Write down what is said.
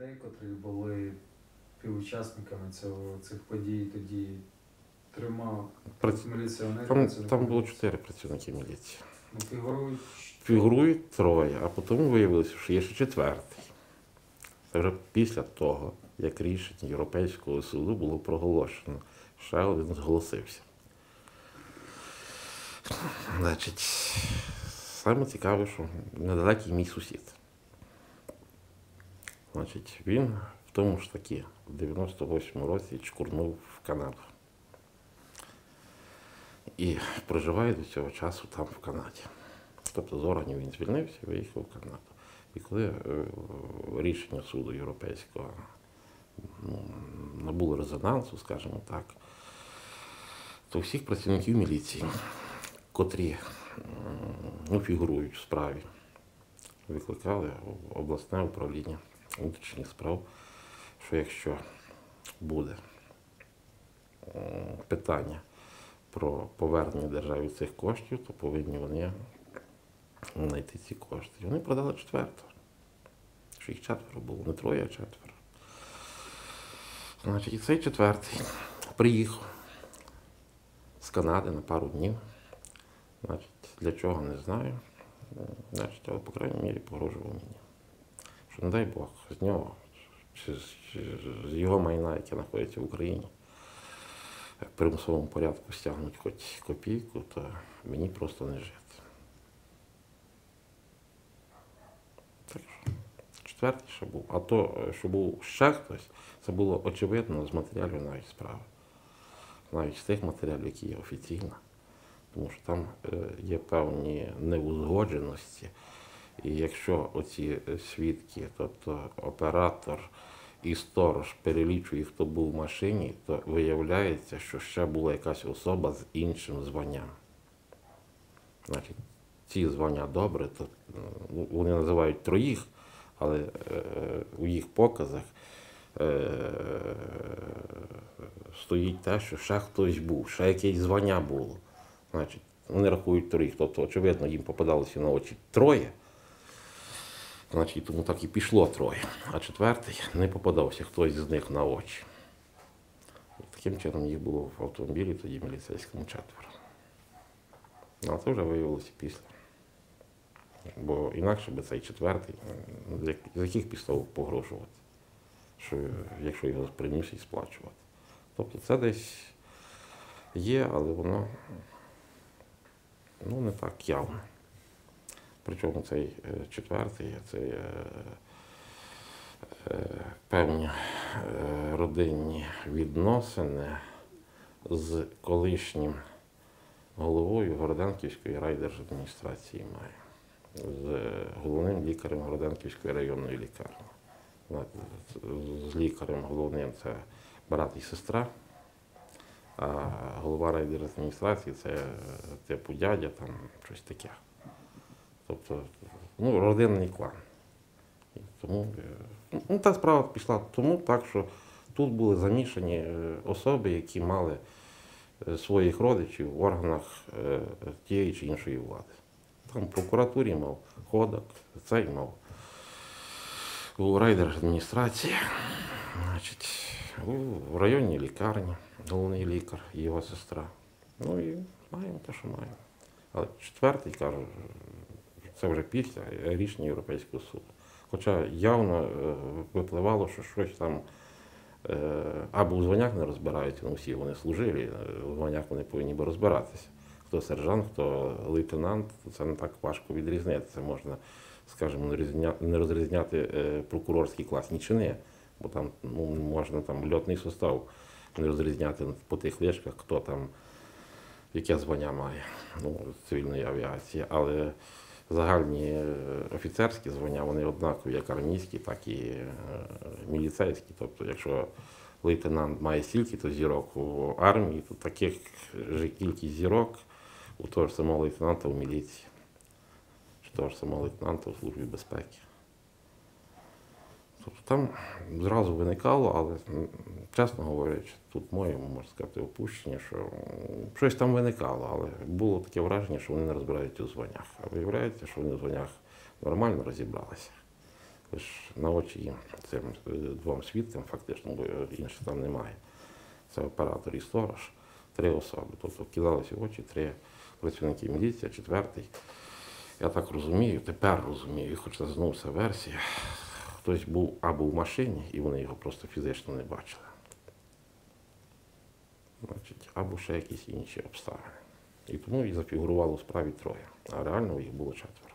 людей, котрі були співучасниками цього, цих подій, тоді тримав Праці- міліціонерів. Там, там було чотири працівники міліції. Ну, фігурують. Фігурують троє, а потім виявилося, що є ще четвертий. Це вже після того, як рішення Європейського суду було проголошено. Ще один зголосився. Значить, саме цікаве, що недалекий мій сусід. Значить, він в тому ж таки в 98-му році чкурнув в Канаду. І проживає до цього часу там, в Канаді. Тобто з органів він звільнився і виїхав в Канаду. І коли е, рішення суду європейського ну, набуло резонансу, скажімо так, то всіх працівників міліції, котрі ну, фігурують в справі, викликали обласне управління внутрішніх справ, що якщо буде питання про повернення державі цих коштів, то повинні вони знайти ці кошти. І вони продали четверто. Що їх четверо було, не троє, а четверо. Значить, і цей четвертий приїхав з Канади на пару днів. Значить, для чого не знаю. Значить, але, по крайній мірі, погрожував мені. Що не дай Бог, з нього, чи з, його майна, яке знаходиться в Україні, в примусовому порядку стягнуть хоч копійку, то мені просто не жити. Так що, четвертий ще був. А то, що був ще хтось, це було очевидно з матеріалів навіть справи. Навіть з тих матеріалів, які є офіційно. Тому що там е, є певні неузгодженості. І якщо оці е, свідки, тобто оператор і сторож перелічує, хто був в машині, то виявляється, що ще була якась особа з іншим званням. Значить, ці звання добре, то ну, вони називають троїх, але е, у їх показах е, стоїть те, що ще хтось був, ще якесь звання було. Значить, вони рахують троїх. Тобто, очевидно, їм попадалося на очі троє. Значить, тому так і пішло троє. А четвертий не попадався хтось з них на очі. Таким чином їх було в автомобілі, тоді міліцейському четверо. А це вже виявилося після. Бо інакше би цей четвертий, з яких підстав погрожувати, що якщо його приніс і сплачувати. Тобто це десь є, але воно ну, не так явно. Причому цей е, четвертий, це е, е, певні родинні відносини з колишнім головою Городенківської райдержадміністрації має, з головним лікарем Городенківської районної лікарні. З- лікарем головним це брат і сестра, а голова райдержадміністрації це типу дядя, там щось таке. Тобто, ну, родинний клан. І тому, е, ну, та справа пішла тому так, що тут були замішані е, особи, які мали е, своїх родичів в органах тієї чи іншої влади. Там в прокуратурі мав ходок, цей мав у райдержадміністрації, значить, у районній лікарні, головний лікар його сестра. Ну і маємо те, що маємо. Але четвертий кажу, це вже після рішення Європейського суду. Хоча явно е, випливало, що щось там е, або у званнях не розбираються, ну всі вони служили, е, у званнях вони повинні би розбиратися. Хто сержант, хто лейтенант, це не так важко відрізнити. Це можна, скажімо, не розрізняти прокурорський класні чини, бо там ну, можна там льотний состав не розрізняти по тих лишках, хто там яке звання має ну, цивільної авіації. Але загальні е, офіцерські звання, вони однакові, як армійські, так і е, міліцейські. Тобто, якщо лейтенант має стільки то зірок у армії, то таких же кількість зірок у того ж самого лейтенанта в міліції, чи того ж самого лейтенанта у службі безпеки. Тобто там зразу виникало, але чесно говорячи, тут моєму можна сказати опущення, що щось там виникало, але було таке враження, що вони не розбираються у званнях. А виявляється, що вони у званнях нормально розібралися. Ж на очі їм, цим е, двом свідкам, фактично, бо інших там немає. Це оператор і сторож, три особи. Тобто кидалися в очі три працівники міліції, четвертий. Я так розумію, тепер розумію, хоч це знову версія. Хтось був або в машині, і вони його просто фізично не бачили. Значить, або ще якісь інші обставини. І тому і зафігурувало у справі троє, а реально їх було четверо.